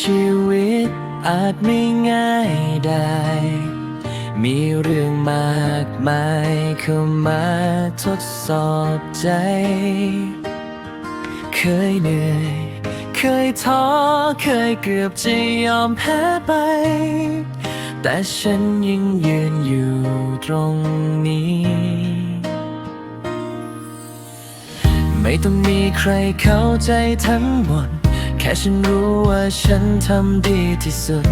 ชีวิตอาจไม่ง่ายได้ มีเรื่องมากมายเข้ามาทดสอบใจ เคยเหนื่อย เคยท้อ เคยเกือบจะยอมแพ้ไป แต่ฉันยังยืนอยู่ตรงนี้ ไม่ต้องมีใครเข้าใจทั้งหมด ค่ฉันรู้ว่าฉันทำดีที่สุด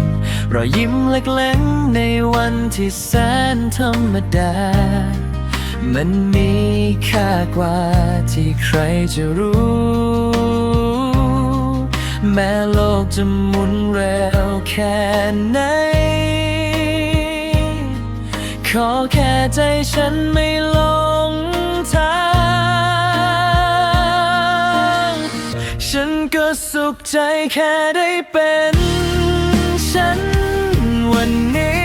รอยยิ้มเล็กๆในวันที่แสนธรรมดา มันมีค่ากว่าที่ใครจะรู้ แม้โลกจะหมุนเร็วแค่ไหน ขอแค่ใจฉันไม่ สุขใจแค่ได้เป็น ฉันวันนี้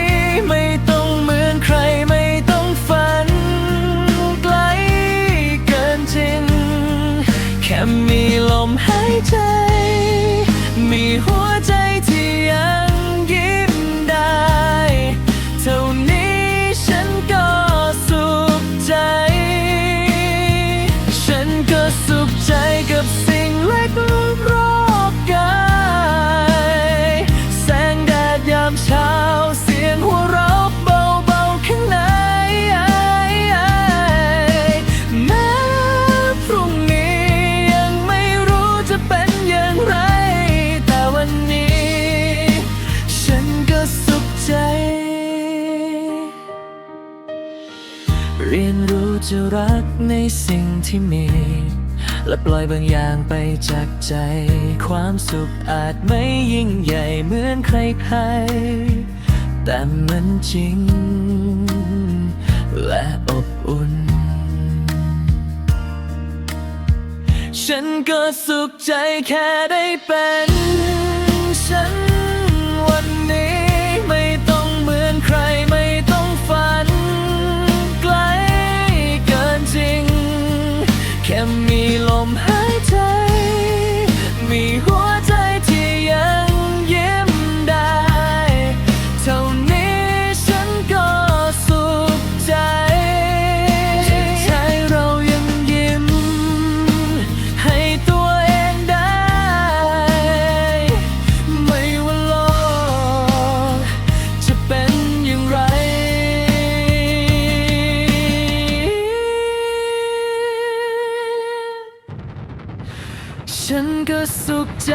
ไม่ต้องเหมือนใครไม่ต้องฝันไกลเกินจริง แค่มีลมหายใจ มีหัว เรียนรู้จะรักในสิ่งที่มี และปล่อยบางอย่างไปจากใจ ความสุขอาจไม่ยิ่งใหญ่เหมือนใครๆ แต่มันจริง และอบอุ่น ฉันก็สุขใจแค่ได้เป็นฉัน ลมหายใจ มี ฉันก็สุขใจ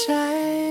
ใจ